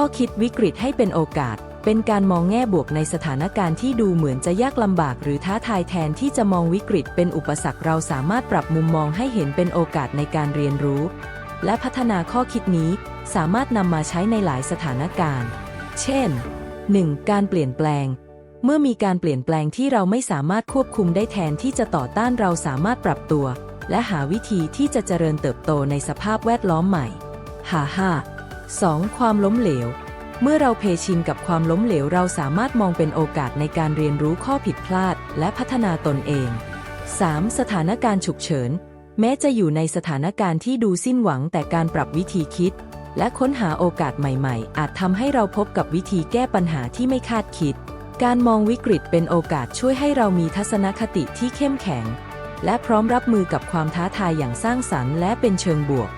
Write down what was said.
ข้อคิดวิกฤตให้เป็นโอกาส เป็นการมองแง่บวกในสถานการณ์ที่ดูเหมือนจะยากลำบากหรือท้าทายแทนที่จะมองวิกฤตเป็นอุปสรรคเราสามารถปรับมุมมองให้เห็นเป็นโอกาสในการเรียนรู้ และพัฒนาข้อคิดนี้สามารถนำมาใช้ในหลายสถานการณ์ เช่น 1. การเปลี่ยนแปลง เมื่อมีการเปลี่ยนแปลงที่เราไม่สามารถควบคุมได้แทนที่จะต่อต้านเราสามารถปรับตัว และหาวิธีที่จะเจริญเติบโตในสภาพแวดล้อมใหม่ ฮ่าฮ่า 2. ความล้มเหลว เมื่อเราเพชินกับความล้มเหลวเราสามารถมองเป็นโอกาสในการเรียนรู้ข้อผิดพลาด และพัฒนาตนเอง 3. สถานการณ์ฉุกเฉิน แม้จะอยู่ในสถานการณ์ที่ดูสิ้นหวังแต่การปรับวิธีคิด และค้นหาโอกาสใหม่ๆ อาจทำให้เราพบกับวิธีแก้ปัญหาที่ไม่คาดคิด การมองวิกฤตเป็นโอกาสช่วยให้เรามีทัศนคติที่เข้มแข็ง และพร้อมรับมือกับความท้าทายอย่างสร้างสรรค์และเป็นเชิงบวก